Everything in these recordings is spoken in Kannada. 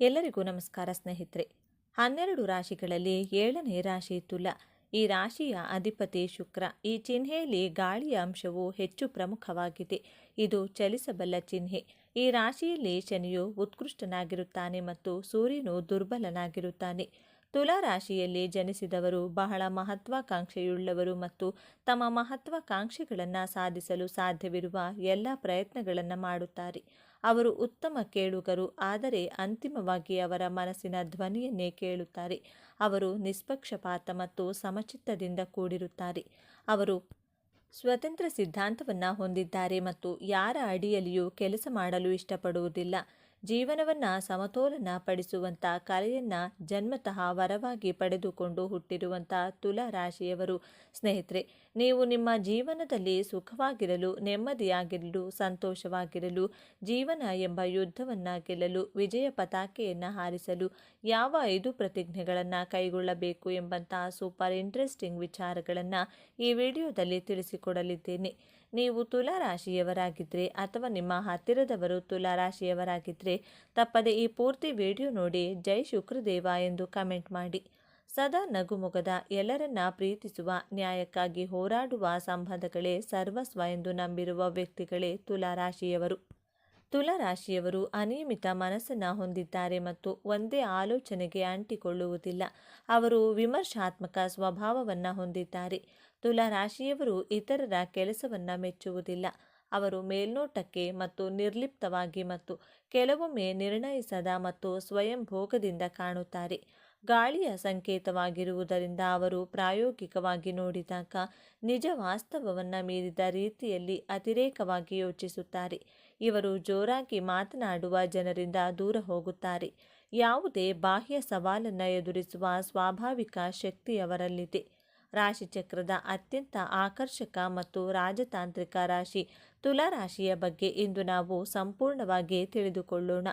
ಎಲ್ಲರಿಗೂ ನಮಸ್ಕಾರ ಸ್ನೇಹಿತರೆ. ಹನ್ನೆರಡು ರಾಶಿಗಳಲ್ಲಿ ಏಳನೇ ರಾಶಿ ತುಲ. ಈ ರಾಶಿಯ ಅಧಿಪತಿ ಶುಕ್ರ. ಈ ಚಿಹ್ನೆಯಲ್ಲಿ ಗಾಳಿಯ ಅಂಶವು ಹೆಚ್ಚು ಪ್ರಮುಖವಾಗಿದೆ. ಇದು ಚಲಿಸಬಲ್ಲ ಚಿಹ್ನೆ. ಈ ರಾಶಿಯಲ್ಲಿ ಶನಿಯು ಉತ್ಕೃಷ್ಟನಾಗಿರುತ್ತಾನೆ ಮತ್ತು ಸೂರ್ಯನು ದುರ್ಬಲನಾಗಿರುತ್ತಾನೆ. ತುಲಾ ರಾಶಿಯಲ್ಲಿ ಜನಿಸಿದವರು ಬಹಳ ಮಹತ್ವಾಕಾಂಕ್ಷೆಯುಳ್ಳವರು ಮತ್ತು ತಮ್ಮ ಮಹತ್ವಾಕಾಂಕ್ಷೆಗಳನ್ನು ಸಾಧಿಸಲು ಸಾಧ್ಯವಿರುವ ಎಲ್ಲ ಪ್ರಯತ್ನಗಳನ್ನು ಮಾಡುತ್ತಾರೆ. ಅವರು ಉತ್ತಮ ಕೇಳುಗರು, ಆದರೆ ಅಂತಿಮವಾಗಿ ಅವರ ಮನಸ್ಸಿನ ಧ್ವನಿಯನ್ನೇ ಕೇಳುತ್ತಾರೆ. ಅವರು ನಿಷ್ಪಕ್ಷಪಾತ ಮತ್ತು ಸಮಚಿತ್ತದಿಂದ ಕೂಡಿರುತ್ತಾರೆ. ಅವರು ಸ್ವತಂತ್ರ ಸಿದ್ಧಾಂತವನ್ನು ಹೊಂದಿದ್ದಾರೆ ಮತ್ತು ಯಾರ ಅಡಿಯಲ್ಲಿಯೂ ಕೆಲಸ ಮಾಡಲು ಇಷ್ಟಪಡುವುದಿಲ್ಲ. ಜೀವನವನ್ನು ಸಮತೋಲನ ಪಡಿಸುವಂಥ ಕಲೆಯನ್ನು ಜನ್ಮತಃ ವರವಾಗಿ ಪಡೆದುಕೊಂಡು ಹುಟ್ಟಿರುವಂಥ ತುಲಾ ರಾಶಿಯವರು. ಸ್ನೇಹಿತರೆ, ನೀವು ನಿಮ್ಮ ಜೀವನದಲ್ಲಿ ಸುಖವಾಗಿರಲು, ನೆಮ್ಮದಿಯಾಗಿರಲು, ಸಂತೋಷವಾಗಿರಲು, ಜೀವನ ಎಂಬ ಯುದ್ಧವನ್ನು ಗೆಲ್ಲಲು, ವಿಜಯ ಪತಾಕೆಯನ್ನು ಹಾರಿಸಲು ಯಾವ ಐದು ಪ್ರತಿಜ್ಞೆಗಳನ್ನು ಕೈಗೊಳ್ಳಬೇಕು ಎಂಬಂತಹ ಸೂಪರ್ ಇಂಟ್ರೆಸ್ಟಿಂಗ್ ವಿಚಾರಗಳನ್ನು ಈ ವಿಡಿಯೋದಲ್ಲಿ ತಿಳಿಸಿಕೊಡಲಿದ್ದೇನೆ. ನೀವು ತುಲಾ ರಾಶಿಯವರಾಗಿದ್ದರೆ ಅಥವಾ ನಿಮ್ಮ ಹತ್ತಿರದವರು ತುಲಾ ರಾಶಿಯವರಾಗಿದ್ದರೆ ತಪ್ಪದೆ ಈ ಪೂರ್ತಿ ವಿಡಿಯೋ ನೋಡಿ ಜೈ ಶುಕ್ರದೇವ ಎಂದು ಕಮೆಂಟ್ ಮಾಡಿ. ಸದಾ ನಗುಮುಗದ ಎಲ್ಲರನ್ನ ಪ್ರೀತಿಸುವ, ನ್ಯಾಯಕ್ಕಾಗಿ ಹೋರಾಡುವ ಸಂಬಂಧಗಳೇ ಸರ್ವಸ್ವ ಎಂದು ನಂಬಿರುವ ವ್ಯಕ್ತಿಗಳೇ ತುಲಾ ರಾಶಿಯವರು ತುಲಾ ರಾಶಿಯವರು ಅನಿಯಮಿತ ಮನಸ್ಸನ್ನು ಹೊಂದಿದ್ದಾರೆ ಮತ್ತು ಒಂದೇ ಆಲೋಚನೆಗೆ ಅಂಟಿಕೊಳ್ಳುವುದಿಲ್ಲ. ಅವರು ವಿಮರ್ಶಾತ್ಮಕ ಸ್ವಭಾವವನ್ನು ಹೊಂದಿದ್ದಾರೆ. ತುಲಾ ರಾಶಿಯವರು ಇತರರ ಕೆಲಸವನ್ನು ಮೆಚ್ಚುವುದಿಲ್ಲ. ಅವರು ಮೇಲ್ನೋಟಕ್ಕೆ ಮತ್ತು ನಿರ್ಲಿಪ್ತವಾಗಿ ಮತ್ತು ಕೆಲವೊಮ್ಮೆ ನಿರ್ಣಯಿಸದ ಮತ್ತು ಸ್ವಯಂ ಭೋಗದಿಂದ ಕಾಣುತ್ತಾರೆ. ಗಾಳಿಯ ಸಂಕೇತವಾಗಿರುವುದರಿಂದ ಅವರು ಪ್ರಾಯೋಗಿಕವಾಗಿ ನೋಡಿದಾಗ ನಿಜ ವಾಸ್ತವವನ್ನು ಮೀರಿದ ರೀತಿಯಲ್ಲಿ ಅತಿರೇಕವಾಗಿ ಯೋಚಿಸುತ್ತಾರೆ. ಇವರು ಜೋರಾಗಿ ಮಾತನಾಡುವ ಜನರಿಂದ ದೂರ ಹೋಗುತ್ತಾರೆ. ಯಾವುದೇ ಬಾಹ್ಯ ಸವಾಲನ್ನು ಎದುರಿಸುವ ಸ್ವಾಭಾವಿಕ ಶಕ್ತಿ ಅವರಲ್ಲಿದೆ ರಾಶಿಚಕ್ರದ ಅತ್ಯಂತ ಆಕರ್ಷಕ ಮತ್ತು ರಾಜತಾಂತ್ರಿಕ ರಾಶಿ ತುಲಾ ರಾಶಿಯ ಬಗ್ಗೆ ಇಂದು ನಾವು ಸಂಪೂರ್ಣವಾಗಿ ತಿಳಿದುಕೊಳ್ಳೋಣ.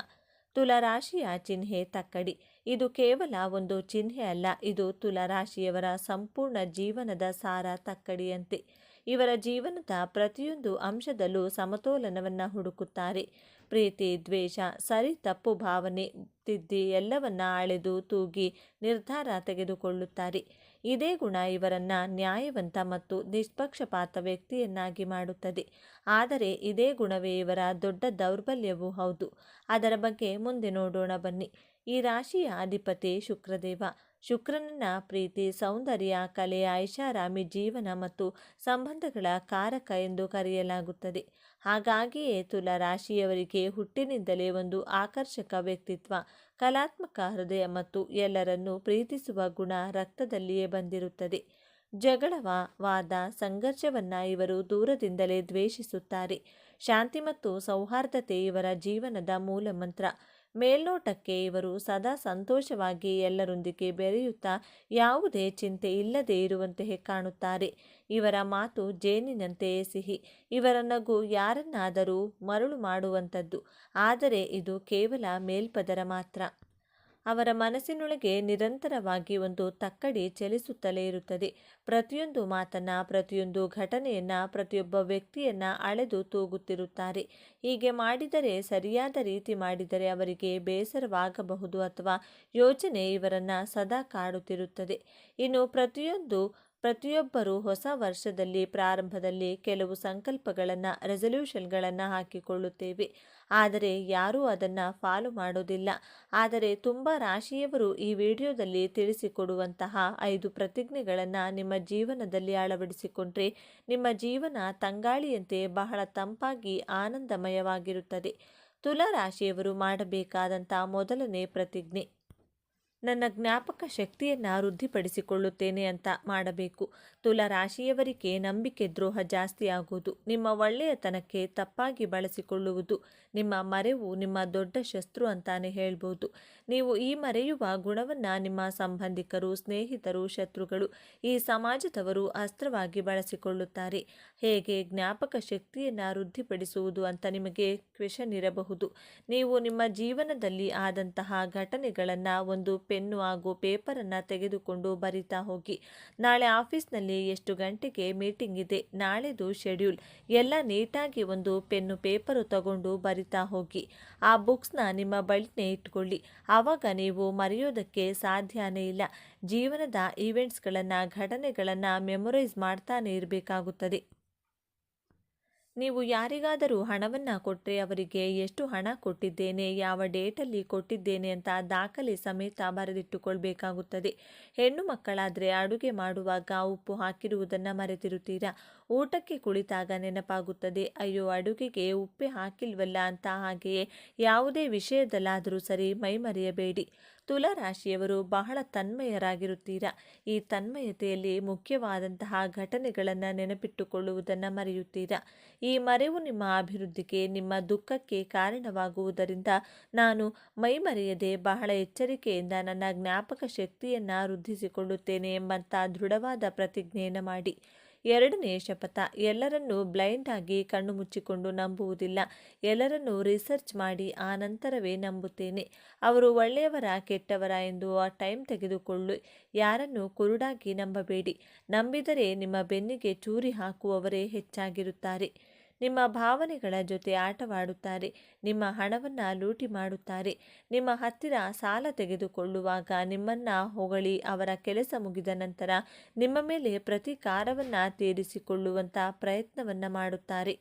ತುಲಾ ರಾಶಿಯ ಚಿಹ್ನೆ ತಕ್ಕಡಿ. ಇದು ಕೇವಲ ಒಂದು ಚಿಹ್ನೆ ಅಲ್ಲ, ಇದು ತುಲಾ ರಾಶಿಯವರ ಸಂಪೂರ್ಣ ಜೀವನದ ಸಾರ ತಕ್ಕಡಿಯಂತೆ. ಇವರ ಜೀವನದ ಪ್ರತಿಯೊಂದು ಅಂಶದಲ್ಲೂ ಸಮತೋಲನವನ್ನು ಹುಡುಕುತ್ತಾರೆ. ಪ್ರೀತಿ, ದ್ವೇಷ, ಸರಿ ತಪ್ಪು ಭಾವನೆ, ತಿದ್ದಿ ಎಲ್ಲವನ್ನ ಅಳೆದು ತೂಗಿ ನಿರ್ಧಾರ ತೆಗೆದುಕೊಳ್ಳುತ್ತಾರೆ. ಇದೇ ಗುಣ ಇವರನ್ನ ನ್ಯಾಯವಂತ ಮತ್ತು ನಿಷ್ಪಕ್ಷಪಾತ ವ್ಯಕ್ತಿಯನ್ನಾಗಿ ಮಾಡುತ್ತದೆ. ಆದರೆ ಇದೇ ಗುಣವೇ ಇವರ ದೊಡ್ಡ ದೌರ್ಬಲ್ಯವೂ ಹೌದು. ಅದರ ಬಗ್ಗೆ ಮುಂದೆ ನೋಡೋಣ ಬನ್ನಿ. ಈ ರಾಶಿಯ ಅಧಿಪತಿ ಶುಕ್ರದೇವ. ಶುಕ್ರನನ್ನ ಪ್ರೀತಿ, ಸೌಂದರ್ಯ, ಕಲೆ, ಐಷಾರಾಮಿ ಜೀವನ ಮತ್ತು ಸಂಬಂಧಗಳ ಕಾರಕ ಎಂದು ಕರೆಯಲಾಗುತ್ತದೆ. ಹಾಗಾಗಿಯೇ ತುಲಾ ರಾಶಿಯವರಿಗೆ ಹುಟ್ಟಿನಿಂದಲೇ ಒಂದು ಆಕರ್ಷಕ ವ್ಯಕ್ತಿತ್ವ. ಕಲಾತ್ಮಕ ಹೃದಯ ಮತ್ತು ಎಲ್ಲರನ್ನು ಪ್ರೀತಿಸುವ ಗುಣ ರಕ್ತದಲ್ಲಿಯೇ ಬಂದಿರುತ್ತದೆ. ಜಗಳವ, ವಾದ, ಸಂಘರ್ಷವನ್ನು ಇವರು ದೂರದಿಂದಲೇ ದ್ವೇಷಿಸುತ್ತಾರೆ. ಶಾಂತಿ ಮತ್ತು ಸೌಹಾರ್ದತೆ ಇವರ ಜೀವನದ ಮೂಲ ಮಂತ್ರ. ಮೇಲ್ನೋಟಕ್ಕೆ ಇವರು ಸದಾ ಸಂತೋಷವಾಗಿ ಎಲ್ಲರೊಂದಿಗೆ ಬೆರೆಯುತ್ತಾ ಯಾವುದೇ ಚಿಂತೆ ಇಲ್ಲದೆ ಇರುವಂತೆ ಕಾಣುತ್ತಾರೆ. ಇವರ ಮಾತು ಜೇನಿನಂತೆಯೇ ಸಿಹಿ. ಇವರ ನಗು ಯಾರನ್ನಾದರೂ ಮರಳು ಮಾಡುವಂಥದ್ದು. ಆದರೆ ಇದು ಕೇವಲ ಮೇಲ್ಪದರ ಮಾತ್ರ. ಅವರ ಮನಸ್ಸಿನೊಳಗೆ ನಿರಂತರವಾಗಿ ಒಂದು ತಕ್ಕಡಿ ಚಲಿಸುತ್ತಲೇ ಇರುತ್ತದೆ. ಪ್ರತಿಯೊಂದು ಮಾತನ್ನ, ಪ್ರತಿಯೊಂದು ಘಟನೆಯನ್ನ, ಪ್ರತಿಯೊಬ್ಬ ವ್ಯಕ್ತಿಯನ್ನ ಅಳೆದು ತೂಗುತ್ತಿರುತ್ತಾರೆ. ಹೀಗೆ ಮಾಡಿದರೆ, ಸರಿಯಾದ ರೀತಿ ಮಾಡಿದರೆ ಅವರಿಗೆ ಬೇಸರವಾಗಬಹುದು ಅಥವಾ ಯೋಚನೆ ಇವರನ್ನ ಸದಾ ಕಾಡುತ್ತಿರುತ್ತದೆ. ಇನ್ನು ಪ್ರತಿಯೊಂದು ಪ್ರತಿಯೊಬ್ಬರು ಹೊಸ ವರ್ಷದಲ್ಲಿ ಪ್ರಾರಂಭದಲ್ಲಿ ಕೆಲವು ಸಂಕಲ್ಪಗಳನ್ನು ರೆಸಲ್ಯೂಷನ್ಗಳನ್ನು ಹಾಕಿಕೊಳ್ಳುತ್ತೇವೆ. ಆದರೆ ಯಾರೂ ಅದನ್ನು ಫಾಲೋ ಮಾಡೋದಿಲ್ಲ. ಆದರೆ ತುಂಬ ರಾಶಿಯವರು ಈ ವಿಡಿಯೋದಲ್ಲಿ ತಿಳಿಸಿಕೊಡುವಂತಹ ಐದು ಪ್ರತಿಜ್ಞೆಗಳನ್ನು ನಿಮ್ಮ ಜೀವನದಲ್ಲಿ ಅಳವಡಿಸಿಕೊಂಡ್ರೆ ನಿಮ್ಮ ಜೀವನ ತಂಗಾಳಿಯಂತೆ ಬಹಳ ತಂಪಾಗಿ ಆನಂದಮಯವಾಗಿರುತ್ತದೆ. ತುಲಾ ರಾಶಿಯವರು ಮಾಡಬೇಕಾದಂಥ ಮೊದಲನೇ ಪ್ರತಿಜ್ಞೆ. ನನ್ನ ಜ್ಞಾಪಕ ಶಕ್ತಿಯನ್ನು ವೃದ್ಧಿಪಡಿಸಿಕೊಳ್ಳುತ್ತೇನೆ ಅಂತ ಮಾಡಬೇಕು. ತುಲಾ ರಾಶಿಯವರಿಗೆ ನಂಬಿಕೆ ದ್ರೋಹ ಜಾಸ್ತಿ ಆಗುವುದು ನಿಮ್ಮ ಒಳ್ಳೆಯತನಕ್ಕೆ ತಪ್ಪಾಗಿ ಬಳಸಿಕೊಳ್ಳುವುದು ನಿಮ್ಮ ಮರೆವು ನಿಮ್ಮ ದೊಡ್ಡ ಶಸ್ತ್ರು ಅಂತಾನೆ ಹೇಳ್ಬೋದು. ನೀವು ಈ ಮರೆಯುವ ಗುಣವನ್ನು ನಿಮ್ಮ ಸಂಬಂಧಿಕರು, ಸ್ನೇಹಿತರು, ಶತ್ರುಗಳು ಈ ಸಮಾಜದವರು ಅಸ್ತ್ರವಾಗಿ ಬಳಸಿಕೊಳ್ಳುತ್ತಾರೆ. ಹೇಗೆ ಜ್ಞಾಪಕ ಶಕ್ತಿಯನ್ನು ವೃದ್ಧಿಪಡಿಸುವುದು ಅಂತ ನಿಮಗೆ ಕ್ವೆಷನ್ ಇರಬಹುದು. ನೀವು ನಿಮ್ಮ ಜೀವನದಲ್ಲಿ ಆದಂತಹ ಘಟನೆಗಳನ್ನು ಒಂದು ಪೆನ್ನು ಹಾಗೂ ಪೇಪರನ್ನು ತೆಗೆದುಕೊಂಡು ಬರಿತಾ ಹೋಗಿ. ನಾಳೆ ಆಫೀಸ್ನಲ್ಲಿ ಎಷ್ಟು ಗಂಟೆಗೆ ಮೀಟಿಂಗ್ ಇದೆ, ನಾಳೆದು ಶೆಡ್ಯೂಲ್. ಎಲ್ಲ ನೀಟಾಗಿ ಒಂದು ಪೆನ್ನು, ಪೇಪರು ತಗೊಂಡು ಬರಿತಾ ಬರಿತಾ ಹೋಗಿ. ಆ ಬುಕ್ಸ್ನ ನಿಮ್ಮ ಬಳಿನೇ ಇಟ್ಕೊಳ್ಳಿ. ಆವಾಗ ನೀವು ಮರೆಯೋದಕ್ಕೆ ಸಾಧ್ಯನೇ ಇಲ್ಲ. ಜೀವನದ ಈವೆಂಟ್ಸ್ಗಳನ್ನು, ಘಟನೆಗಳನ್ನು ಮೆಮೊರೈಸ್ ಮಾಡ್ತಾನೆ ಇರಬೇಕಾಗುತ್ತದೆ. ನೀವು ಯಾರಿಗಾದರೂ ಹಣವನ್ನು ಕೊಟ್ಟರೆ ಅವರಿಗೆ ಎಷ್ಟು ಹಣ ಕೊಟ್ಟಿದ್ದೇನೆ, ಯಾವ ಡೇಟಲ್ಲಿ ಕೊಟ್ಟಿದ್ದೇನೆ ಅಂತ ದಾಖಲೆ ಸಮೇತ ಬರೆದಿಟ್ಟುಕೊಳ್ಬೇಕಾಗುತ್ತದೆ. ಹೆಣ್ಣು ಮಕ್ಕಳಾದರೆ ಅಡುಗೆ ಮಾಡುವಾಗ ಉಪ್ಪು ಹಾಕಿರುವುದನ್ನು ಮರೆತಿರುತ್ತೀರಾ? ಊಟಕ್ಕೆ ಕುಳಿತಾಗ ನೆನಪಾಗುತ್ತದೆ, ಅಯ್ಯೋ, ಅಡುಗೆಗೆ ಉಪ್ಪೆ ಹಾಕಿಲ್ವಲ್ಲ ಅಂತ ಹಾಗೆಯೇ ಯಾವುದೇ ವಿಷಯದಲ್ಲಾದರೂ ಸರಿ ಮೈಮರೆಯಬೇಡಿ. ತುಲಾ ರಾಶಿಯವರು ಬಹಳ ತನ್ಮಯರಾಗಿರುತ್ತೀರಾ? ಈ ತನ್ಮಯತೆಯಲ್ಲಿ ಮುಖ್ಯವಾದಂತಹ ಘಟನೆಗಳನ್ನು ನೆನಪಿಟ್ಟುಕೊಳ್ಳುವುದನ್ನು ಮರೆಯುತ್ತೀರಾ? ಈ ಮರೆವು ನಿಮ್ಮ ಅಭಿವೃದ್ಧಿಗೆ, ನಿಮ್ಮ ದುಃಖಕ್ಕೆ ಕಾರಣವಾಗುವುದರಿಂದ ನಾನು ಮೈಮರೆಯದೆ ಬಹಳ ಎಚ್ಚರಿಕೆಯಿಂದ ನನ್ನ ಜ್ಞಾಪಕ ಶಕ್ತಿಯನ್ನು ವೃದ್ಧಿಸಿಕೊಳ್ಳುತ್ತೇನೆ ಎಂಬಂಥ ದೃಢವಾದ ಪ್ರತಿಜ್ಞೆಯನ್ನು ಮಾಡಿ. ಎರಡನೇ ಶಪಥ ಎಲ್ಲರನ್ನೂ ಬ್ಲೈಂಡ್ ಆಗಿ ಕಣ್ಣು ಮುಚ್ಚಿಕೊಂಡು ನಂಬುವುದಿಲ್ಲ. ಎಲ್ಲರನ್ನೂ ರಿಸರ್ಚ್ ಮಾಡಿ ಆ ನಂತರವೇ ನಂಬುತ್ತೇನೆ. ಅವರು ಒಳ್ಳೆಯವರ, ಕೆಟ್ಟವರ ಎಂದು ಆ ಟೈಮ್ ತೆಗೆದುಕೊಳ್ಳಿ. ಯಾರನ್ನು ಕುರುಡಾಗಿ ನಂಬಬೇಡಿ. ನಂಬಿದರೆ ನಿಮ್ಮ ಬೆನ್ನಿಗೆ ಚೂರಿ ಹಾಕುವವರೇ ಹೆಚ್ಚಾಗಿರುತ್ತಾರೆ. ನಿಮ್ಮ ಭಾವನೆಗಳ ಜೊತೆ ಆಟವಾಡುತ್ತಾರೆ, ನಿಮ್ಮ ಹಣವನ್ನು ಲೂಟಿ ಮಾಡುತ್ತಾರೆ, ನಿಮ್ಮ ಹತ್ತಿರ ಸಾಲ ತೆಗೆದುಕೊಳ್ಳುವಾಗ ನಿಮ್ಮನ್ನು ಹೊಗಳಿ ಅವರ ಕೆಲಸ ಮುಗಿದ ನಂತರ ನಿಮ್ಮ ಮೇಲೆ ಪ್ರತೀಕಾರವನ್ನು ತೀರಿಸಿಕೊಳ್ಳುವಂಥ ಪ್ರಯತ್ನವನ್ನು ಮಾಡುತ್ತಾರೆ.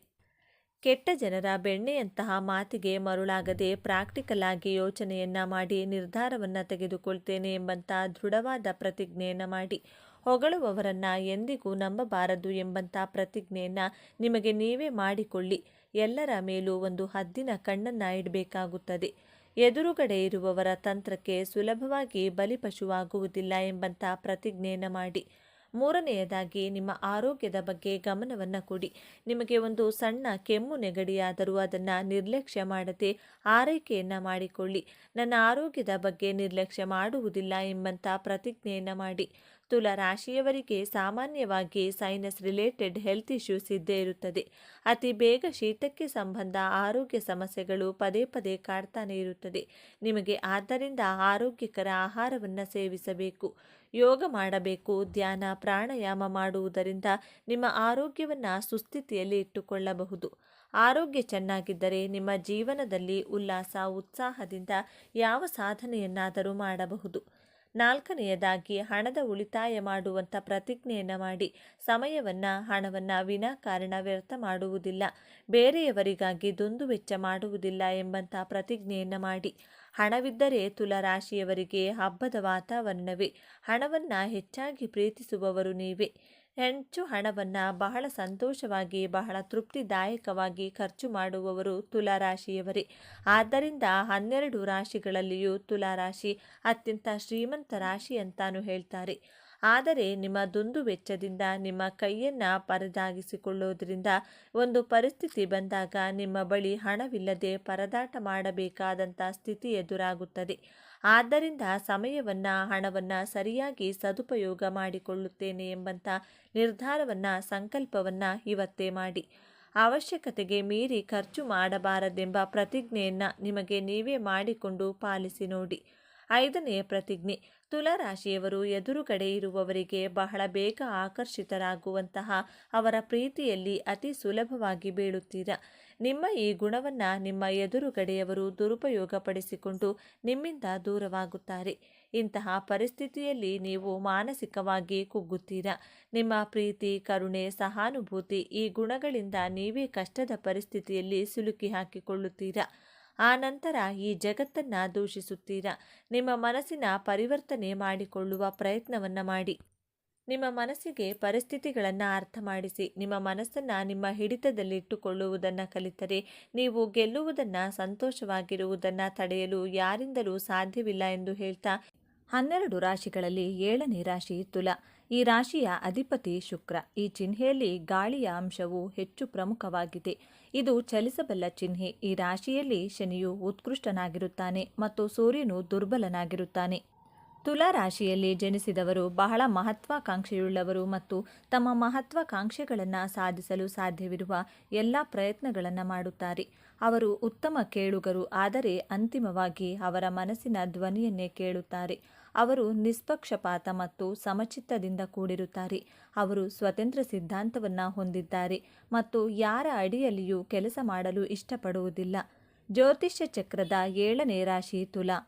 ಕೆಟ್ಟ ಜನರ ಬೆಣ್ಣೆಯಂತಹ ಮಾತಿಗೆ ಮರುಳಾಗದೆ ಪ್ರಾಕ್ಟಿಕಲ್ ಆಗಿ ಯೋಚನೆಯನ್ನ ಮಾಡಿ ನಿರ್ಧಾರವನ್ನು ತೆಗೆದುಕೊಳ್ತೇನೆ ಎಂಬಂಥ ದೃಢವಾದ ಪ್ರತಿಜ್ಞೆಯನ್ನು ಮಾಡಿ. ಹೊಗಳುವವರನ್ನ ಎಂದಿಗೂ ನಂಬಬಾರದು ಎಂಬಂಥ ಪ್ರತಿಜ್ಞೆಯನ್ನು ನಿಮಗೆ ನೀವೇ ಮಾಡಿಕೊಳ್ಳಿ. ಎಲ್ಲರ ಮೇಲೂ ಒಂದು ಹದ್ದಿನ ಕಣ್ಣನ್ನು ಇಡಬೇಕಾಗುತ್ತದೆ. ಎದುರುಗಡೆ ಇರುವವರ ತಂತ್ರಕ್ಕೆ ಸುಲಭವಾಗಿ ಬಲಿಪಶುವಾಗುವುದಿಲ್ಲ ಎಂಬಂಥ ಪ್ರತಿಜ್ಞೆಯನ್ನು ಮಾಡಿ. ಮೂರನೆಯದಾಗಿ ನಿಮ್ಮ ಆರೋಗ್ಯದ ಬಗ್ಗೆ ಗಮನವನ್ನು ಕೊಡಿ. ನಿಮಗೆ ಒಂದು ಸಣ್ಣ ಕೆಮ್ಮು ನೆಗಡಿಯಾದರೂ ಅದನ್ನು ನಿರ್ಲಕ್ಷ್ಯ ಮಾಡದೆ ಆರೈಕೆಯನ್ನು ಮಾಡಿಕೊಳ್ಳಿ. ನನ್ನ ಆರೋಗ್ಯದ ಬಗ್ಗೆ ನಿರ್ಲಕ್ಷ್ಯ ಮಾಡುವುದಿಲ್ಲ ಎಂಬಂಥ ಪ್ರತಿಜ್ಞೆಯನ್ನು ಮಾಡಿ. ತುಲ ರಾಶಿಯವರಿಗೆ ಸಾಮಾನ್ಯವಾಗಿ ಸೈನಸ್ ರಿಲೇಟೆಡ್ ಹೆಲ್ತ್ ಇಶ್ಯೂಸ್ ಇದ್ದೇ ಇರುತ್ತದೆ. ಅತಿ ಬೇಗ ಶೀತಕ್ಕೆ ಸಂಬಂಧ ಆರೋಗ್ಯ ಸಮಸ್ಯೆಗಳು ಪದೇ ಪದೇ ಕಾಡ್ತಾನೆ ಇರುತ್ತದೆ. ನಿಮಗೆ ಆದ್ದರಿಂದ ಆರೋಗ್ಯಕರ ಆಹಾರವನ್ನು ಸೇವಿಸಬೇಕು. ಯೋಗ ಮಾಡಬೇಕು. ಧ್ಯಾನ, ಪ್ರಾಣಾಯಾಮ ಮಾಡುವುದರಿಂದ ನಿಮ್ಮ ಆರೋಗ್ಯವನ್ನು ಸುಸ್ಥಿತಿಯಲ್ಲಿ ಇಟ್ಟುಕೊಳ್ಳಬಹುದು. ಆರೋಗ್ಯ ಚೆನ್ನಾಗಿದ್ದರೆ ನಿಮ್ಮ ಜೀವನದಲ್ಲಿ ಉಲ್ಲಾಸ, ಉತ್ಸಾಹದಿಂದ ಯಾವ ಸಾಧನೆಯನ್ನಾದರೂ ಮಾಡಬಹುದು. ನಾಲ್ಕನೆಯದಾಗಿ ಹಣದ ಉಳಿತಾಯ ಮಾಡುವಂಥ ಪ್ರತಿಜ್ಞೆಯನ್ನು ಮಾಡಿ ಸಮಯವನ್ನು, ಹಣವನ್ನು ವಿನಾಕಾರಣ ವ್ಯರ್ಥ ಮಾಡುವುದಿಲ್ಲ. ಬೇರೆಯವರಿಗಾಗಿ ದುಂದು ವೆಚ್ಚ ಮಾಡುವುದಿಲ್ಲ ಎಂಬಂಥ ಪ್ರತಿಜ್ಞೆಯನ್ನು ಮಾಡಿ. ಹಣವಿದ್ದರೆ ತುಲರಾಶಿಯವರಿಗೆ ಹಬ್ಬದ ವಾತಾವರಣವೇ. ಹಣವನ್ನು ಹೆಚ್ಚಾಗಿ ಪ್ರೀತಿಸುವವರು ನೀವೇ. ಹೆಚ್ಚು ಹಣವನ್ನು ಬಹಳ ಸಂತೋಷವಾಗಿ, ಬಹಳ ತೃಪ್ತಿದಾಯಕವಾಗಿ ಖರ್ಚು ಮಾಡುವವರು ತುಲಾರಾಶಿಯವರೇ. ಆದ್ದರಿಂದ ಹನ್ನೆರಡು ರಾಶಿಗಳಲ್ಲಿಯೂ ತುಲಾರಾಶಿ ಅತ್ಯಂತ ಶ್ರೀಮಂತ ರಾಶಿ ಅಂತಾನು ಹೇಳ್ತಾರೆ. ಆದರೆ ನಿಮ್ಮ ದುಂದು ವೆಚ್ಚದಿಂದ ನಿಮ್ಮ ಕೈಯನ್ನು ಪರದಾಗಿಸಿಕೊಳ್ಳೋದ್ರಿಂದ ಒಂದು ಪರಿಸ್ಥಿತಿ ಬಂದಾಗ ನಿಮ್ಮ ಬಳಿ ಹಣವಿಲ್ಲದೆ ಪರದಾಟ ಮಾಡಬೇಕಾದಂಥ ಸ್ಥಿತಿ ಎದುರಾಗುತ್ತದೆ. ಆದ್ದರಿಂದ ಸಮಯವನ್ನು, ಹಣವನ್ನು ಸರಿಯಾಗಿ ಸದುಪಯೋಗ ಮಾಡಿಕೊಳ್ಳುತ್ತೇನೆ ಎಂಬಂಥ ನಿರ್ಧಾರವನ್ನು, ಸಂಕಲ್ಪವನ್ನು ಇವತ್ತೇ ಮಾಡಿ. ಅವಶ್ಯಕತೆಗೆ ಮೀರಿ ಖರ್ಚು ಮಾಡಬಾರದೆಂಬ ಪ್ರತಿಜ್ಞೆಯನ್ನು ನಿಮಗೆ ನೀವೇ ಮಾಡಿಕೊಂಡು ಪಾಲಿಸಿ ನೋಡಿ. ಐದನೆಯ ಪ್ರತಿಜ್ಞೆ. ತುಲಾರಾಶಿಯವರು ಎದುರುಗಡೆ ಇರುವವರಿಗೆ ಬಹಳ ಬೇಗ ಆಕರ್ಷಿತರಾಗುವಂತಹ ಅವರ ಪ್ರೀತಿಯಲ್ಲಿ ಅತಿ ಸುಲಭವಾಗಿ ಬೀಳುತ್ತೀರಾ. ನಿಮ್ಮ ಈ ಗುಣವನ್ನು ನಿಮ್ಮ ಎದುರುಗಡೆಯವರು ದುರುಪಯೋಗಪಡಿಸಿಕೊಂಡು ನಿಮ್ಮಿಂದ ದೂರವಾಗುತ್ತಾರೆ. ಇಂತಹ ಪರಿಸ್ಥಿತಿಯಲ್ಲಿ ನೀವು ಮಾನಸಿಕವಾಗಿ ಕುಗ್ಗುತ್ತೀರಾ. ನಿಮ್ಮ ಪ್ರೀತಿ, ಕರುಣೆ, ಸಹಾನುಭೂತಿ ಈ ಗುಣಗಳಿಂದ ನೀವೇ ಕಷ್ಟದ ಪರಿಸ್ಥಿತಿಯಲ್ಲಿ ಸಿಲುಕಿ ಹಾಕಿಕೊಳ್ಳುತ್ತೀರಾ. ಆ ನಂತರ ಈ ಜಗತ್ತನ್ನು ದೂಷಿಸುತ್ತೀರಾ? ನಿಮ್ಮ ಮನಸ್ಸಿನ ಪರಿವರ್ತನೆ ಮಾಡಿಕೊಳ್ಳುವ ಪ್ರಯತ್ನವನ್ನು ಮಾಡಿ. ನಿಮ್ಮ ಮನಸ್ಸಿಗೆ ಪರಿಸ್ಥಿತಿಗಳನ್ನು ಅರ್ಥ ಮಾಡಿಸಿ ನಿಮ್ಮ ಮನಸ್ಸನ್ನು ನಿಮ್ಮ ಹಿಡಿತದಲ್ಲಿಟ್ಟುಕೊಳ್ಳುವುದನ್ನು ಕಲಿತರೆ ನೀವು ಗೆಲ್ಲುವುದನ್ನು ಸಂತೋಷವಾಗಿರುವುದನ್ನು ತಡೆಯಲು ಯಾರಿಂದಲೂ ಸಾಧ್ಯವಿಲ್ಲ ಎಂದು ಹೇಳ್ತಾ ಹನ್ನೆರಡು ರಾಶಿಗಳಲ್ಲಿ ಏಳನೇ ರಾಶಿ ತುಲ. ಈ ರಾಶಿಯ ಅಧಿಪತಿ ಶುಕ್ರ. ಈ ಚಿಹ್ನೆಯಲ್ಲಿ ಗಾಳಿಯ ಅಂಶವು ಹೆಚ್ಚು ಪ್ರಮುಖವಾಗಿದೆ. ಇದು ಚಲಿಸಬಲ್ಲ ಚಿಹ್ನೆ. ಈ ರಾಶಿಯಲ್ಲಿ ಶನಿಯು ಉತ್ಕೃಷ್ಟನಾಗಿರುತ್ತಾನೆ ಮತ್ತು ಸೂರ್ಯನು ದುರ್ಬಲನಾಗಿರುತ್ತಾನೆ. ತುಲಾ ರಾಶಿಯಲ್ಲಿ ಜನಿಸಿದವರು ಬಹಳ ಮಹತ್ವಾಕಾಂಕ್ಷೆಯುಳ್ಳವರು ಮತ್ತು ತಮ್ಮ ಮಹತ್ವಾಕಾಂಕ್ಷೆಗಳನ್ನು ಸಾಧಿಸಲು ಸಾಧ್ಯವಿರುವ ಎಲ್ಲ ಪ್ರಯತ್ನಗಳನ್ನು ಮಾಡುತ್ತಾರೆ. ಅವರು ಉತ್ತಮ ಕೇಳುಗರು ಆದರೆ ಅಂತಿಮವಾಗಿ ಅವರ ಮನಸ್ಸಿನ ಧ್ವನಿಯನ್ನೇ ಕೇಳುತ್ತಾರೆ. ಅವರು ನಿಷ್ಪಕ್ಷಪಾತ ಮತ್ತು ಸಮಚಿತ್ತದಿಂದ ಕೂಡಿರುತ್ತಾರೆ. ಅವರು ಸ್ವತಂತ್ರ ಸಿದ್ಧಾಂತವನ್ನು ಹೊಂದಿದ್ದಾರೆ ಮತ್ತು ಯಾರ ಅಡಿಯಲ್ಲಿಯೂ ಕೆಲಸ ಮಾಡಲು ಇಷ್ಟಪಡುವುದಿಲ್ಲ. ಜ್ಯೋತಿಷ್ಯ ಚಕ್ರದ ಏಳನೇ ರಾಶಿ ತುಲಾ.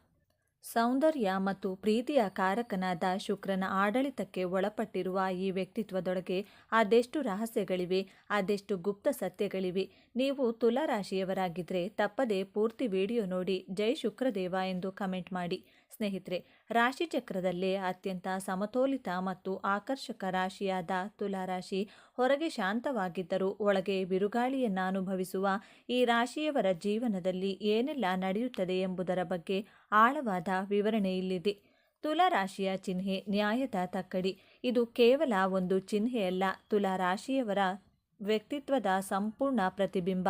ಸೌಂದರ್ಯ ಮತ್ತು ಪ್ರೀತಿಯ ಕಾರಕನಾದ ಶುಕ್ರನ ಆಡಳಿತಕ್ಕೆ ಒಳಪಟ್ಟಿರುವ ಈ ವ್ಯಕ್ತಿತ್ವದೊಳಗೆ ಅದೆಷ್ಟು ರಹಸ್ಯಗಳಿವೆ ಅದೆಷ್ಟು ಗುಪ್ತ ಸತ್ಯಗಳಿವೆ, ನೀವು ತುಲಾ ರಾಶಿಯವರಾಗಿದ್ದರೆ ತಪ್ಪದೆ ಪೂರ್ತಿ ವಿಡಿಯೋ ನೋಡಿ ಜೈ ಶುಕ್ರದೇವ ಎಂದು ಕಮೆಂಟ್ ಮಾಡಿ. ಸ್ನೇಹಿತರೆ ರಾಶಿಚಕ್ರದಲ್ಲೇ ಅತ್ಯಂತ ಸಮತೋಲಿತ ಮತ್ತು ಆಕರ್ಷಕ ರಾಶಿಯಾದ ತುಲಾ ರಾಶಿ ಹೊರಗೆ ಶಾಂತವಾಗಿದ್ದರೂ ಒಳಗೆ ಬಿರುಗಾಳಿಯನ್ನು ಅನುಭವಿಸುವ ಈ ರಾಶಿಯವರ ಜೀವನದಲ್ಲಿ ಏನೆಲ್ಲ ನಡೆಯುತ್ತದೆ ಎಂಬುದರ ಬಗ್ಗೆ ಆಳವಾದ ವಿವರಣೆ ಇಲ್ಲಿದೆ. ತುಲಾ ರಾಶಿಯ ಚಿಹ್ನೆ ನ್ಯಾಯದ ತಕ್ಕಡಿ. ಇದು ಕೇವಲ ಒಂದು ಚಿಹ್ನೆಯಲ್ಲ, ತುಲಾ ರಾಶಿಯವರ ವ್ಯಕ್ತಿತ್ವದ ಸಂಪೂರ್ಣ ಪ್ರತಿಬಿಂಬ.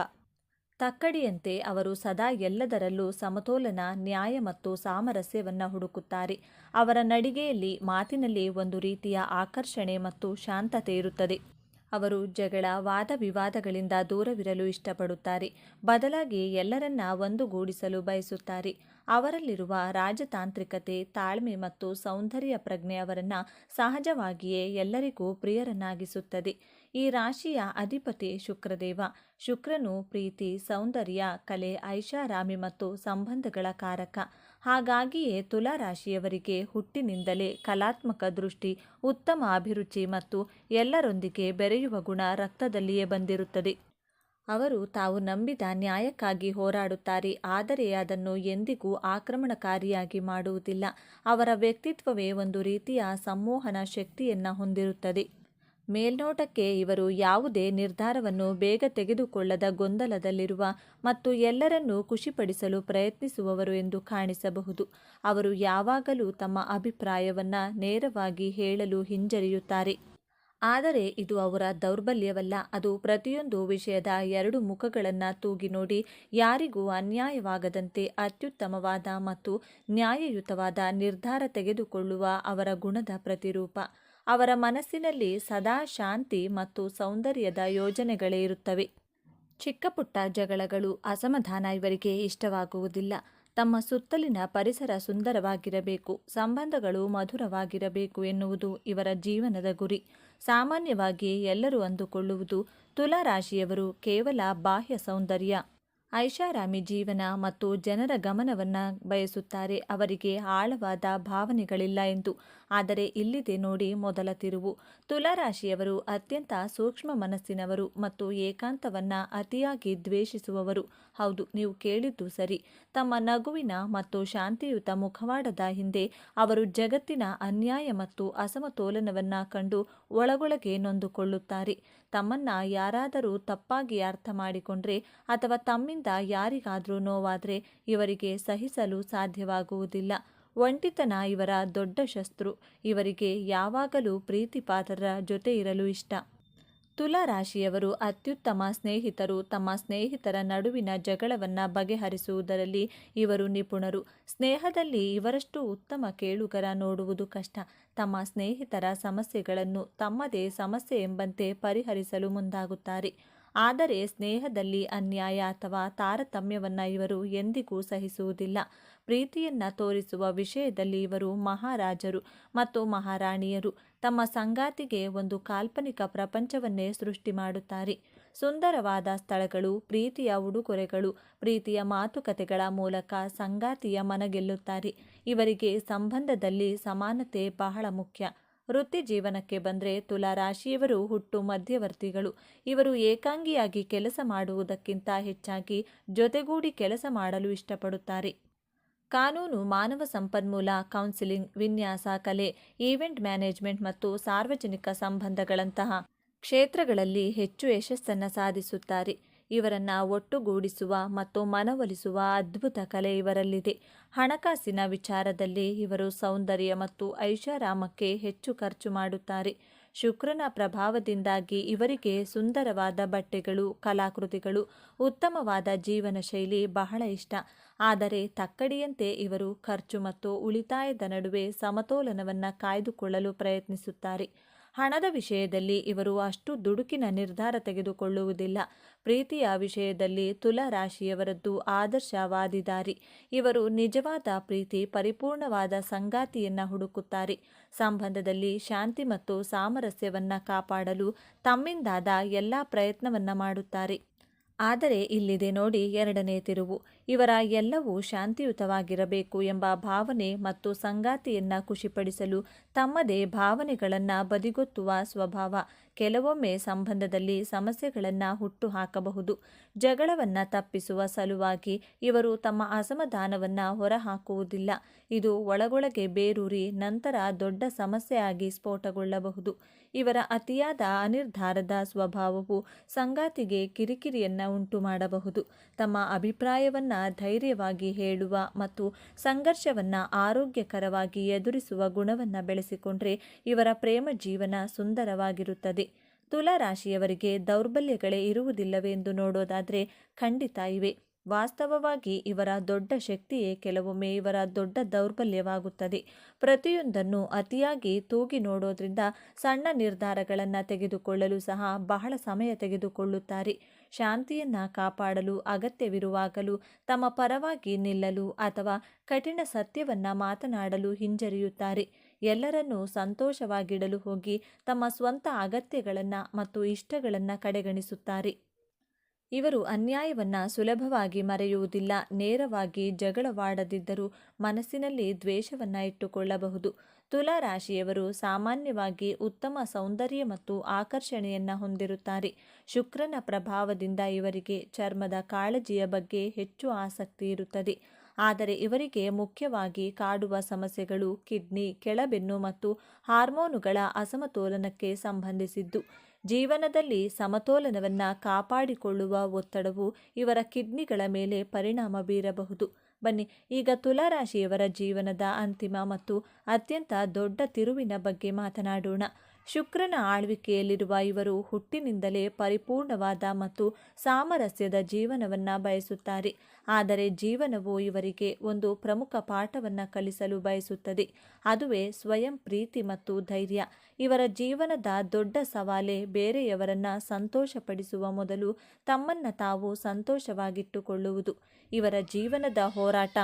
ತಕ್ಕಡಿಯಂತೆ ಅವರು ಸದಾ ಎಲ್ಲದರಲ್ಲೂ ಸಮತೋಲನ, ನ್ಯಾಯ ಮತ್ತು ಸಾಮರಸ್ಯವನ್ನು ಹುಡುಕುತ್ತಾರೆ. ಅವರ ನಡಿಗೆಯಲ್ಲಿ ಮಾತಿನಲ್ಲಿ ಒಂದು ರೀತಿಯ ಆಕರ್ಷಣೆ ಮತ್ತು ಶಾಂತತೆ ಇರುತ್ತದೆ ಅವರು ಜಗಳ ವಾದ ವಿವಾದಗಳಿಂದ ದೂರವಿರಲು ಇಷ್ಟಪಡುತ್ತಾರೆ. ಬದಲಾಗಿ ಎಲ್ಲರನ್ನ ಒಂದುಗೂಡಿಸಲು ಬಯಸುತ್ತಾರೆ. ಅವರಲ್ಲಿರುವ ರಾಜತಾಂತ್ರಿಕತೆ, ತಾಳ್ಮೆ ಮತ್ತು ಸೌಂದರ್ಯ ಪ್ರಜ್ಞೆ ಅವರನ್ನು ಸಹಜವಾಗಿಯೇ ಎಲ್ಲರಿಗೂ ಪ್ರಿಯರನ್ನಾಗಿಸುತ್ತದೆ. ಈ ರಾಶಿಯ ಅಧಿಪತಿ ಶುಕ್ರದೇವ. ಶುಕ್ರನು ಪ್ರೀತಿ, ಸೌಂದರ್ಯ, ಕಲೆ, ಐಷಾರಾಮಿ ಮತ್ತು ಸಂಬಂಧಗಳ ಕಾರಕ. ಹಾಗಾಗಿಯೇ ತುಲಾ ರಾಶಿಯವರಿಗೆ ಹುಟ್ಟಿನಿಂದಲೇ ಕಲಾತ್ಮಕ ದೃಷ್ಟಿ, ಉತ್ತಮ ಅಭಿರುಚಿ ಮತ್ತು ಎಲ್ಲರೊಂದಿಗೆ ಬೆರೆಯುವ ಗುಣ ರಕ್ತದಲ್ಲಿಯೇ ಬಂದಿರುತ್ತದೆ. ಅವರು ತಾವು ನಂಬಿದ ನ್ಯಾಯಕ್ಕಾಗಿ ಹೋರಾಡುತ್ತಾರೆ, ಆದರೆ ಅದನ್ನು ಎಂದಿಗೂ ಆಕ್ರಮಣಕಾರಿಯಾಗಿ ಮಾಡುವುದಿಲ್ಲ. ಅವರ ವ್ಯಕ್ತಿತ್ವವೇ ಒಂದು ರೀತಿಯ ಸಂಮೋಹನ ಶಕ್ತಿಯನ್ನು ಹೊಂದಿರುತ್ತದೆ. ಮೇಲ್ನೋಟಕ್ಕೆ ಇವರು ಯಾವುದೇ ನಿರ್ಧಾರವನ್ನು ಬೇಗ ತೆಗೆದುಕೊಳ್ಳದ ಗೊಂದಲದಲ್ಲಿರುವ ಮತ್ತು ಎಲ್ಲರನ್ನೂ ಖುಷಿಪಡಿಸಲು ಪ್ರಯತ್ನಿಸುವವರು ಎಂದು ಕಾಣಿಸಬಹುದು. ಅವರು ಯಾವಾಗಲೂ ತಮ್ಮ ಅಭಿಪ್ರಾಯವನ್ನು ನೇರವಾಗಿ ಹೇಳಲು ಹಿಂಜರಿಯುತ್ತಾರೆ. ಆದರೆ ಇದು ಅವರ ದೌರ್ಬಲ್ಯವಲ್ಲ. ಅದು ಪ್ರತಿಯೊಂದು ವಿಷಯದ ಎರಡು ಮುಖಗಳನ್ನು ತೂಗಿ ನೋಡಿ ಯಾರಿಗೂ ಅನ್ಯಾಯವಾಗದಂತೆ ಅತ್ಯುತ್ತಮವಾದ ಮತ್ತು ನ್ಯಾಯಯುತವಾದ ನಿರ್ಧಾರ ತೆಗೆದುಕೊಳ್ಳುವ ಅವರ ಗುಣದ ಪ್ರತಿರೂಪ. ಅವರ ಮನಸ್ಸಿನಲ್ಲಿ ಸದಾ ಶಾಂತಿ ಮತ್ತು ಸೌಂದರ್ಯದ ಯೋಜನೆಗಳೇ ಇರುತ್ತವೆ. ಚಿಕ್ಕ ಪುಟ್ಟ ಜಗಳಗಳು ಅಸಮಾಧಾನ ಇವರಿಗೆ ಇಷ್ಟವಾಗುವುದಿಲ್ಲ. ತಮ್ಮ ಸುತ್ತಲಿನ ಪರಿಸರ ಸುಂದರವಾಗಿರಬೇಕು, ಸಂಬಂಧಗಳು ಮಧುರವಾಗಿರಬೇಕು ಎನ್ನುವುದು ಇವರ ಜೀವನದ ಗುರಿ. ಸಾಮಾನ್ಯವಾಗಿ ಎಲ್ಲರೂ ಅಂದುಕೊಳ್ಳುವುದು ತುಲಾರಾಶಿಯವರು ಕೇವಲ ಬಾಹ್ಯ ಸೌಂದರ್ಯ. ಐಷಾರಾಮಿ ಜೀವನ ಮತ್ತು ಜನರ ಗಮನವನ್ನು ಬಯಸುತ್ತಾರೆ. ಅವರಿಗೆ ಆಳವಾದ ಭಾವನೆಗಳಿಲ್ಲ ಎಂದು. ಆದರೆ ಇಲ್ಲಿದೆ ನೋಡಿ ಮೊದಲ ತಿರುವು. ತುಲಾರಾಶಿಯವರು ಅತ್ಯಂತ ಸೂಕ್ಷ್ಮ ಮನಸ್ಸಿನವರು ಮತ್ತು ಏಕಾಂತವನ್ನು ಅತಿಯಾಗಿ ದ್ವೇಷಿಸುವವರು. ಹೌದು, ನೀವು ಕೇಳಿದ್ದು ಸರಿ. ತಮ್ಮ ನಗುವಿನ ಮತ್ತು ಶಾಂತಿಯುತ ಮುಖವಾಡದ ಹಿಂದೆ ಅವರು ಜಗತ್ತಿನ ಅನ್ಯಾಯ ಮತ್ತು ಅಸಮತೋಲನವನ್ನು ಕಂಡು ಒಳಗೊಳಗೆ ನೊಂದುಕೊಳ್ಳುತ್ತಾರೆ. ತಮ್ಮನ್ನ ಯಾರಾದರೂ ತಪ್ಪಾಗಿ ಅರ್ಥ ಮಾಡಿಕೊಂಡ್ರೆ ಅಥವಾ ತಮ್ಮಿಂದ ಯಾರಿಗಾದರೂ ನೋವಾದರೆ ಇವರಿಗೆ ಸಹಿಸಲು ಸಾಧ್ಯವಾಗುವುದಿಲ್ಲ. ಒಂಟಿತನ ಇವರ ದೊಡ್ಡ ಶಸ್ತ್ರು ಇವರಿಗೆ ಯಾವಾಗಲೂ ಪ್ರೀತಿಪಾತ್ರರ ಜೊತೆ ಇರಲು ಇಷ್ಟ. ತುಲಾ ರಾಶಿಯವರು ಅತ್ಯುತ್ತಮ ಸ್ನೇಹಿತರು. ತಮ್ಮ ಸ್ನೇಹಿತರ ನಡುವಿನ ಜಗಳವನ್ನು ಬಗೆಹರಿಸುವುದರಲ್ಲಿ ಇವರು ನಿಪುಣರು. ಸ್ನೇಹದಲ್ಲಿ ಇವರಷ್ಟು ಉತ್ತಮ ಕೇಳುಗರ ನೋಡುವುದು ಕಷ್ಟ. ತಮ್ಮ ಸ್ನೇಹಿತರ ಸಮಸ್ಯೆಗಳನ್ನು ತಮ್ಮದೇ ಸಮಸ್ಯೆ ಎಂಬಂತೆ ಪರಿಹರಿಸಲು ಮುಂದಾಗುತ್ತಾರೆ. ಆದರೆ ಸ್ನೇಹದಲ್ಲಿ ಅನ್ಯಾಯ ಅಥವಾ ತಾರತಮ್ಯವನ್ನು ಇವರು ಎಂದಿಗೂ ಸಹಿಸುವುದಿಲ್ಲ. ಪ್ರೀತಿಯನ್ನ ತೋರಿಸುವ ವಿಷಯದಲ್ಲಿ ಇವರು ಮಹಾರಾಜರು ಮತ್ತು ಮಹಾರಾಣಿಯರು. ತಮ್ಮ ಸಂಗಾತಿಗೆ ಒಂದು ಕಾಲ್ಪನಿಕ ಪ್ರಪಂಚವನ್ನೇ ಸೃಷ್ಟಿ ಮಾಡುತ್ತಾರೆ. ಸುಂದರವಾದ ಸ್ಥಳಗಳು, ಪ್ರೀತಿಯ ಉಡುಗೊರೆಗಳು, ಪ್ರೀತಿಯ ಮಾತುಕತೆಗಳ ಮೂಲಕ ಸಂಗಾತಿಯ ಮನಗೆಲ್ಲುತ್ತಾರೆ. ಇವರಿಗೆ ಸಂಬಂಧದಲ್ಲಿ ಸಮಾನತೆ ಬಹಳ ಮುಖ್ಯ. ವೃತ್ತಿ ಜೀವನಕ್ಕೆ ಬಂದರೆ ತುಲಾ ರಾಶಿಯವರು ಹುಟ್ಟು ಮಧ್ಯವರ್ತಿಗಳು. ಇವರು ಏಕಾಂಗಿಯಾಗಿ ಕೆಲಸ ಮಾಡುವುದಕ್ಕಿಂತ ಹೆಚ್ಚಾಗಿ ಜೊತೆಗೂಡಿ ಕೆಲಸ ಮಾಡಲು ಇಷ್ಟಪಡುತ್ತಾರೆ. ಕಾನೂನು ಮಾನವ ಸಂಪನ್ಮೂಲ, ಕೌನ್ಸಿಲಿಂಗ್, ವಿನ್ಯಾಸ, ಕಲೆ, ಈವೆಂಟ್ ಮ್ಯಾನೇಜ್ಮೆಂಟ್ ಮತ್ತು ಸಾರ್ವಜನಿಕ ಸಂಬಂಧಗಳಂತಹ ಕ್ಷೇತ್ರಗಳಲ್ಲಿ ಹೆಚ್ಚು ಯಶಸ್ಸನ್ನು ಸಾಧಿಸುತ್ತಾರೆ. ಇವರನ್ನು ಒಟ್ಟುಗೂಡಿಸುವ ಮತ್ತು ಮನವೊಲಿಸುವ ಅದ್ಭುತ ಕಲೆ ಇವರಲ್ಲಿದೆ. ಹಣಕಾಸಿನ ವಿಚಾರದಲ್ಲಿ ಇವರು ಸೌಂದರ್ಯ ಮತ್ತು ಐಷಾರಾಮಕ್ಕೆ ಹೆಚ್ಚು ಖರ್ಚು ಮಾಡುತ್ತಾರೆ. ಶುಕ್ರನ ಪ್ರಭಾವದಿಂದಾಗಿ ಇವರಿಗೆ ಸುಂದರವಾದ ಬಟ್ಟೆಗಳು, ಕಲಾಕೃತಿಗಳು, ಉತ್ತಮವಾದ ಜೀವನ ಶೈಲಿ ಬಹಳ ಇಷ್ಟ. ಆದರೆ ತಕ್ಕಡಿಯಂತೆ ಇವರು ಖರ್ಚು ಮತ್ತು ಉಳಿತಾಯದ ನಡುವೆ ಸಮತೋಲನವನ್ನು ಕಾಯ್ದುಕೊಳ್ಳಲು ಪ್ರಯತ್ನಿಸುತ್ತಾರೆ. ಹಣದ ವಿಷಯದಲ್ಲಿ ಇವರು ಅಷ್ಟು ದುಡುಕಿನ ನಿರ್ಧಾರ ತೆಗೆದುಕೊಳ್ಳುವುದಿಲ್ಲ. ಪ್ರೀತಿಯ ವಿಷಯದಲ್ಲಿ ತುಲಾ ರಾಶಿಯವರದ್ದು ಆದರ್ಶವಾದಿ ದಾರಿ ಇವರು ನಿಜವಾದ ಪ್ರೀತಿ, ಪರಿಪೂರ್ಣವಾದ ಸಂಗಾತಿಯನ್ನ ಹುಡುಕುತ್ತಾರೆ. ಸಂಬಂಧದಲ್ಲಿ ಶಾಂತಿ ಮತ್ತು ಸಾಮರಸ್ಯವನ್ನು ಕಾಪಾಡಲು ತಮ್ಮಿಂದಾದ ಎಲ್ಲ ಪ್ರಯತ್ನವನ್ನು ಮಾಡುತ್ತಾರೆ. ಆದರೆ ಇಲ್ಲಿದೆ ನೋಡಿ ಎರಡನೇ ತಿರುವು. ಇವರ ಎಲ್ಲವೂ ಶಾಂತಿಯುತವಾಗಿರಬೇಕು ಎಂಬ ಭಾವನೆ ಮತ್ತು ಸಂಗಾತಿಯನ್ನ ಖುಷಿಪಡಿಸಲು ತಮ್ಮದೇ ಭಾವನೆಗಳನ್ನು ಬದಿಗೊತ್ತುವ ಸ್ವಭಾವ. ಕೆಲವೊಮ್ಮೆ ಸಂಬಂಧದಲ್ಲಿ ಸಮಸ್ಯೆಗಳನ್ನು ಹುಟ್ಟುಹಾಕಬಹುದು. ಜಗಳವನ್ನು ತಪ್ಪಿಸುವ ಸಲುವಾಗಿ ಇವರು ತಮ್ಮ ಅಸಮಾಧಾನವನ್ನು ಹೊರಹಾಕುವುದಿಲ್ಲ. ಇದು ಒಳಗೊಳಗೆ ಬೇರೂರಿ ನಂತರ ದೊಡ್ಡ ಸಮಸ್ಯೆಯಾಗಿ ಸ್ಫೋಟಗೊಳ್ಳಬಹುದು. ಇವರ ಅತಿಯಾದ ಅನಿರ್ಧಾರದ ಸ್ವಭಾವವು ಸಂಗಾತಿಗೆ ಕಿರಿಕಿರಿಯನ್ನು ಉಂಟು ಮಾಡಬಹುದು ತಮ್ಮ ಅಭಿಪ್ರಾಯವನ್ನ ಧೈರ್ಯವಾಗಿ ಹೇಳುವ ಮತ್ತು ಸಂಘರ್ಷವನ್ನ ಆರೋಗ್ಯಕರವಾಗಿ ಎದುರಿಸುವ ಗುಣವನ್ನು ಬೆಳೆಸಿಕೊಂಡ್ರೆ ಇವರ ಪ್ರೇಮ ಜೀವನ ಸುಂದರವಾಗಿರುತ್ತದೆ. ತುಲಾ ರಾಶಿಯವರಿಗೆ ದೌರ್ಬಲ್ಯಗಳೇ ಇರುವುದಿಲ್ಲವೆಂದು ನೋಡೋದಾದರೆ ಖಂಡಿತ ಇವೆ. ವಾಸ್ತವವಾಗಿ ಇವರ ದೊಡ್ಡ ಶಕ್ತಿಯೇ ಕೆಲವೊಮ್ಮೆ ಇವರ ದೊಡ್ಡ ದೌರ್ಬಲ್ಯವಾಗುತ್ತದೆ. ಪ್ರತಿಯೊಂದನ್ನು ಅತಿಯಾಗಿ ತೂಗಿ ನೋಡೋದ್ರಿಂದ ಸಣ್ಣ ನಿರ್ಧಾರಗಳನ್ನು ತೆಗೆದುಕೊಳ್ಳಲು ಸಹ ಬಹಳ ಸಮಯ ತೆಗೆದುಕೊಳ್ಳುತ್ತಾರೆ. ಶಾಂತಿಯನ್ನು ಕಾಪಾಡಲು, ಅಗತ್ಯವಿರುವಾಗಲೂ ತಮ್ಮ ಪರವಾಗಿ ನಿಲ್ಲಲು ಅಥವಾ ಕಠಿಣ ಸತ್ಯವನ್ನ ಮಾತನಾಡಲು ಹಿಂಜರಿಯುತ್ತಾರೆ. ಎಲ್ಲರನ್ನೂ ಸಂತೋಷವಾಗಿಡಲು ಹೋಗಿ ತಮ್ಮ ಸ್ವಂತ ಅಗತ್ಯಗಳನ್ನು ಮತ್ತು ಇಷ್ಟಗಳನ್ನು ಕಡೆಗಣಿಸುತ್ತಾರೆ. ಇವರು ಅನ್ಯಾಯವನ್ನ ಸುಲಭವಾಗಿ ಮರೆಯುವುದಿಲ್ಲ, ನೇರವಾಗಿ ಜಗಳವಾಡದಿದ್ದರೂ ಮನಸ್ಸಿನಲ್ಲಿ ದ್ವೇಷವನ್ನ ಇಟ್ಟುಕೊಳ್ಳಬಹುದು. ತುಲಾ ರಾಶಿಯವರು ಸಾಮಾನ್ಯವಾಗಿ ಉತ್ತಮ ಸೌಂದರ್ಯ ಮತ್ತು ಆಕರ್ಷಣೆಯನ್ನು ಹೊಂದಿರುತ್ತಾರೆ. ಶುಕ್ರನ ಪ್ರಭಾವದಿಂದ ಇವರಿಗೆ ಚರ್ಮದ ಕಾಳಜಿಯ ಬಗ್ಗೆ ಹೆಚ್ಚು ಆಸಕ್ತಿ ಇರುತ್ತದೆ. ಆದರೆ ಇವರಿಗೆ ಮುಖ್ಯವಾಗಿ ಕಾಡುವ ಸಮಸ್ಯೆಗಳು, ಕಿಡ್ನಿ, ಕೆಳಬೆನ್ನು ಮತ್ತು ಹಾರ್ಮೋನುಗಳ ಅಸಮತೋಲನಕ್ಕೆ ಸಂಬಂಧಿಸಿದ್ದು. ಜೀವನದಲ್ಲಿ ಸಮತೋಲನವನ್ನು ಕಾಪಾಡಿಕೊಳ್ಳುವ ಒತ್ತಡವು ಇವರ ಕಿಡ್ನಿಗಳ ಮೇಲೆ ಪರಿಣಾಮ ಬೀರಬಹುದು. ಬನ್ನಿ, ಈಗ ತುಲಾರಾಶಿಯವರ ಜೀವನದ ಅಂತಿಮ ಮತ್ತು ಅತ್ಯಂತ ದೊಡ್ಡ ತಿರುವಿನ ಬಗ್ಗೆ ಮಾತನಾಡೋಣ. ಶುಕ್ರನ ಆಳ್ವಿಕೆಯಲ್ಲಿರುವ ಇವರು ಹುಟ್ಟಿನಿಂದಲೇ ಪರಿಪೂರ್ಣವಾದ ಮತ್ತು ಸಾಮರಸ್ಯದ ಜೀವನವನ್ನು ಬಯಸುತ್ತಾರೆ. ಆದರೆ ಜೀವನವು ಇವರಿಗೆ ಒಂದು ಪ್ರಮುಖ ಪಾಠವನ್ನು ಕಲಿಸಲು ಬಯಸುತ್ತದೆ. ಅದುವೇ ಸ್ವಯಂ ಪ್ರೀತಿ ಮತ್ತು ಧೈರ್ಯ. ಇವರ ಜೀವನದ ದೊಡ್ಡ ಸವಾಲೇ ಬೇರೆಯವರನ್ನ ಸಂತೋಷಪಡಿಸುವ ಮೊದಲು ತಮ್ಮನ್ನ ತಾವು ಸಂತೋಷವಾಗಿಟ್ಟುಕೊಳ್ಳುವುದು. ಇವರ ಜೀವನದ ಹೋರಾಟ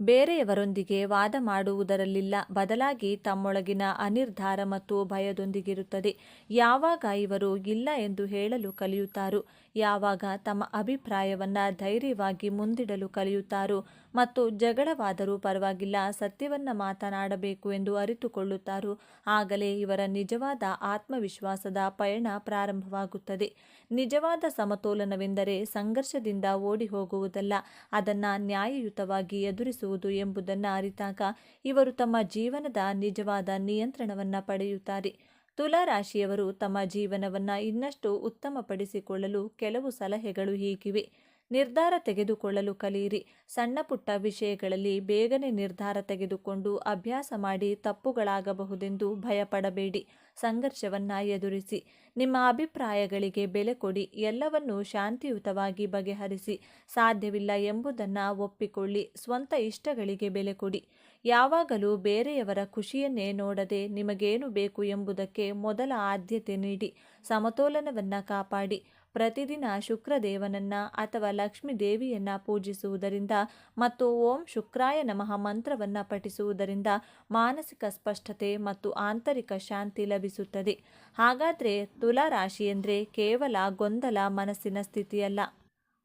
ಬೇರೆಯವರೊಂದಿಗೆ ವಾದ ಮಾಡುವುದರಲ್ಲಿಲ್ಲ. ಬದಲಾಗಿ ತಮ್ಮೊಳಗಿನ ಅನಿರ್ಧಾರ ಮತ್ತು ಭಯದೊಂದಿಗಿರುತ್ತದೆ. ಯಾವಾಗ ಇವರು ಇಲ್ಲ ಎಂದು ಹೇಳಲು ಕಲಿಯುತ್ತಾರೋ. ಯಾವಾಗ ತಮ್ಮ ಅಭಿಪ್ರಾಯವನ್ನು ಧೈರ್ಯವಾಗಿ ಮುಂದಿಡಲು ಕಲಿಯುತ್ತಾರೋ ಮತ್ತು ಜಗಳವಾದರೂ ಪರವಾಗಿಲ್ಲ ಸತ್ಯವನ್ನು ಮಾತನಾಡಬೇಕು ಎಂದು ಅರಿತುಕೊಳ್ಳುತ್ತಾರೋ, ಆಗಲೇ ಇವರ ನಿಜವಾದ ಆತ್ಮವಿಶ್ವಾಸದ ಪಯಣ ಪ್ರಾರಂಭವಾಗುತ್ತದೆ. ನಿಜವಾದ ಸಮತೋಲನವೆಂದರೆ ಸಂಘರ್ಷದಿಂದ ಓಡಿ ಹೋಗುವುದಲ್ಲ ಅದನ್ನು ನ್ಯಾಯಯುತವಾಗಿ ಎದುರಿಸುವುದು ಎಂಬುದನ್ನು ಅರಿತಾಗ ಇವರು ತಮ್ಮ ಜೀವನದ ನಿಜವಾದ ನಿಯಂತ್ರಣವನ್ನು ಪಡೆಯುತ್ತಾರೆ. ತುಲಾ ರಾಶಿಯವರು ತಮ್ಮ ಜೀವನವನ್ನು ಇನ್ನಷ್ಟು ಉತ್ತಮಪಡಿಸಿಕೊಳ್ಳಲು ಕೆಲವು ಸಲಹೆಗಳು ಹೀಗಿವೆ ನಿರ್ಧಾರ ತೆಗೆದುಕೊಳ್ಳಲು ಕಲಿಯಿರಿ. ಸಣ್ಣ ಪುಟ್ಟ ವಿಷಯಗಳಲ್ಲಿ ಬೇಗನೆ ನಿರ್ಧಾರ ತೆಗೆದುಕೊಂಡು ಅಭ್ಯಾಸ ಮಾಡಿ ತಪ್ಪುಗಳಾಗಬಹುದೆಂದು ಭಯಪಡಬೇಡಿ. ಸಂಘರ್ಷವನ್ನ ಎದುರಿಸಿ. ನಿಮ್ಮ ಅಭಿಪ್ರಾಯಗಳಿಗೆ ಬೆಲೆ ಕೊಡಿ. ಎಲ್ಲವನ್ನೂ ಶಾಂತಿಯುತವಾಗಿ ಬಗೆಹರಿಸಿ. ಸಾಧ್ಯವಿಲ್ಲ ಎಂಬುದನ್ನು ಒಪ್ಪಿಕೊಳ್ಳಿ. ಸ್ವಂತ ಇಷ್ಟಗಳಿಗೆ ಬೆಲೆ ಕೊಡಿ. ಯಾವಾಗಲೂ ಬೇರೆಯವರ ಖುಷಿಯನ್ನೇ ನೋಡದೆ ನಿಮಗೇನು ಬೇಕು ಎಂಬುದಕ್ಕೆ ಮೊದಲ ಆದ್ಯತೆ ನೀಡಿ, ಸಮತೋಲನವನ್ನು ಕಾಪಾಡಿ. ಪ್ರತಿದಿನ ಶುಕ್ರದೇವನನ್ನ ಅಥವಾ ಲಕ್ಷ್ಮೀ ದೇವಿಯನ್ನ ಪೂಜಿಸುವುದರಿಂದ ಮತ್ತು ಓಂ ಶುಕ್ರಾಯ ನಮಃ ಮಂತ್ರವನ್ನು ಪಠಿಸುವುದರಿಂದ ಮಾನಸಿಕ ಸ್ಪಷ್ಟತೆ ಮತ್ತು ಆಂತರಿಕ ಶಾಂತಿ ಲಭಿಸುತ್ತದೆ. ಹಾಗಾದರೆ ತುಲಾ ರಾಶಿ ಕೇವಲ ಗೊಂದಲ ಮನಸ್ಸಿನ ಸ್ಥಿತಿಯಲ್ಲ.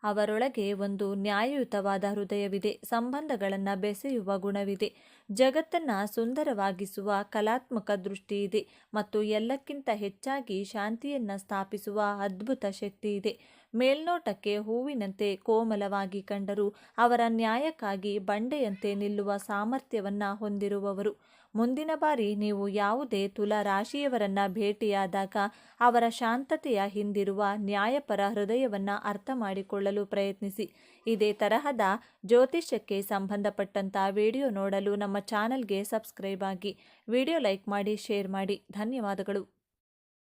ಅವರೊಳಗೆ ಒಂದು ನ್ಯಾಯಯುತವಾದ ಹೃದಯವಿದೆ, ಸಂಬಂಧಗಳನ್ನು ಬೆಸೆಯುವ ಗುಣವಿದೆ, ಜಗತ್ತನ್ನು ಸುಂದರವಾಗಿಸುವ ಕಲಾತ್ಮಕ ದೃಷ್ಟಿ ಇದೆ ಮತ್ತು ಎಲ್ಲಕ್ಕಿಂತ ಹೆಚ್ಚಾಗಿ ಶಾಂತಿಯನ್ನು ಸ್ಥಾಪಿಸುವ ಅದ್ಭುತ ಶಕ್ತಿ ಇದೆ ಮೇಲ್ನೋಟಕ್ಕೆ ಹೂವಿನಂತೆ ಕೋಮಲವಾಗಿ ಕಂಡರೂ ಅವರ ನ್ಯಾಯಕ್ಕಾಗಿ ಬಂಡೆಯಂತೆ ನಿಲ್ಲುವ ಸಾಮರ್ಥ್ಯವನ್ನು ಹೊಂದಿರುವವರು. ಮುಂದಿನ ಬಾರಿ ನೀವು ಯಾವುದೇ ತುಲಾ ರಾಶಿಯವರನ್ನ ಭೇಟಿಯಾದಾಗ ಅವರ ಶಾಂತತೆಯ ಹಿಂದಿರುವ ನ್ಯಾಯಪರ ಹೃದಯವನ್ನು ಅರ್ಥ ಮಾಡಿಕೊಳ್ಳಲು ಪ್ರಯತ್ನಿಸಿ. ಇದೇ ತರಹದ ಜ್ಯೋತಿಷ್ಯಕ್ಕೆ ಸಂಬಂಧಪಟ್ಟಂಥ ವಿಡಿಯೋ ನೋಡಲು ನಮ್ಮ ಚಾನಲ್ಗೆ ಸಬ್ಸ್ಕ್ರೈಬ್ ಆಗಿ. ವಿಡಿಯೋ ಲೈಕ್ ಮಾಡಿ, ಶೇರ್ ಮಾಡಿ. ಧನ್ಯವಾದಗಳು.